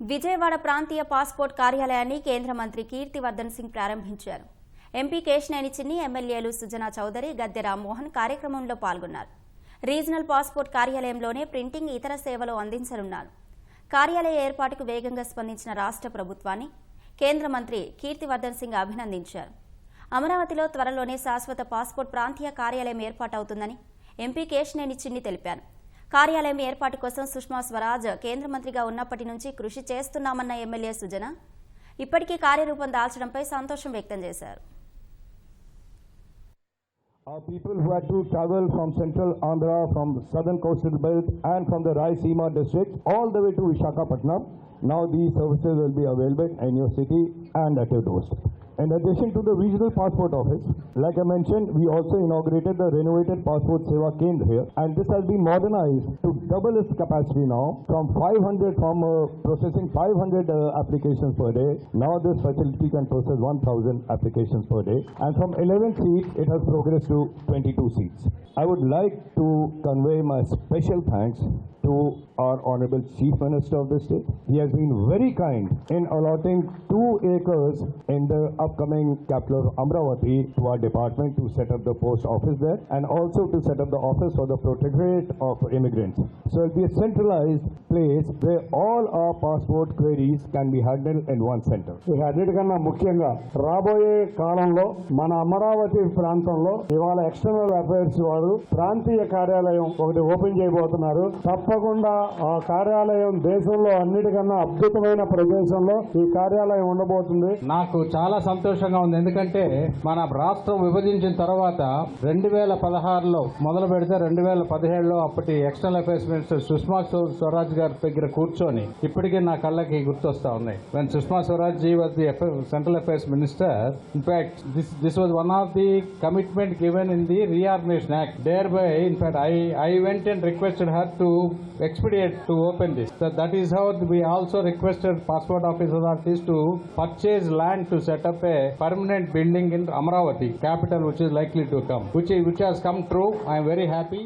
విజయవాడ ప్రాంతీయ పాస్పోర్ట్ కార్యాలయాన్ని కేంద్ర మంత్రి కీర్తివర్ధన్ సింగ్ ప్రారంభించారు. ఎంపీ కేశినేని చిన్ని ఎమ్మెల్యేలు సుజనా చౌదరి గద్దె రామ్మోహన్ కార్యక్రమంలో పాల్గొన్నారు. రీజనల్ పాస్పోర్ట్ కార్యాలయంలోనే ప్రింటింగ్ ఇతర సేవలు అందించనున్నారు. కార్యాలయ ఏర్పాటుకు వేగంగా స్పందించిన రాష్ట్ర ప్రభుత్వాన్ని కేంద్ర మంత్రి కీర్తివర్ధన్ సింగ్ అభినందించారు. అమరావతిలో త్వరలోనే శాశ్వత పాస్పోర్ట్ ప్రాంతీయ కార్యాలయం ఏర్పాటవుతుందని ఎంపీ కేశినేని చిన్ని తెలిపారు. కార్యాలయం ఏర్పాటు కోసం సుష్మా స్వరాజ్ కేంద్ర మంత్రిగా ఉన్నప్పటి నుంచి కృషి చేస్తున్నామన్న ఎమ్మెల్యే సుజన ఇప్పటికీ కార్యరూపం దాల్చడంపై సంతోషం వ్యక్తం చేశారు Our people who had to travel from central Andhra, from southern coastal belt and from the Raisima district all the way to Vishakhapatnam, Now these services will be available in your city and at your doorstep. In addition to the regional passport office, like I mentioned, we also inaugurated the renovated passport seva kendra here. And this has been modernized to double its capacity now from 500 from uh, processing 500 uh, applications per day. Now this facility can process 1000 applications per day and from 11 seats it has progressed to 22 seats. I would like to convey my special thanks to our Honorable Chief Minister of the state. He has been very kind in allotting two acres in the upcoming capital of Amravati to our department to set up the post office there and also to set up the office for the Protectorate of Immigrants. So it will be a centralized place where all our passport queries can be handled in one center. ఇక అన్నిటికన్నా ముఖ్యంగా రాబోయే కాలంలో మన అమరావతి ప్రాంతంలో ఇవాళ external affairs వారు ప్రాంతీయ కార్యాలయం ఒకటి ఓపెన్ చేయబోతున్నారు. తప్పకుండా ఆ కార్యాలయం దేశంలో అన్నిటికన్నా అద్భుతమైన ప్రదేశంలో ఈ కార్యాలయం ఉండబోతుంది. నాకు చాలా సంతోషంగా ఉంది. ఎందుకంటే మన రాష్ట్రం విభజించిన తర్వాత రెండు వేల పదహారులో మొదలు పెడితే రెండు వేల పదిహేడులో అప్పటి external affairs minister Sushma Swaraj గారి దగ్గర కూర్చొని ఇప్పటికే నా కళ్ళకి గుర్తొస్తా ఉన్నాయి. Sushma Swaraj was the central affairs minister in fact this was one of the commitment given in the reorganisation act there by in fact I I went and requested her to expedite to open this that is how we also requested passport office authorities to purchase land to set up a permanent building in Amaravati capital which is likely to come which which has come true I'm very happy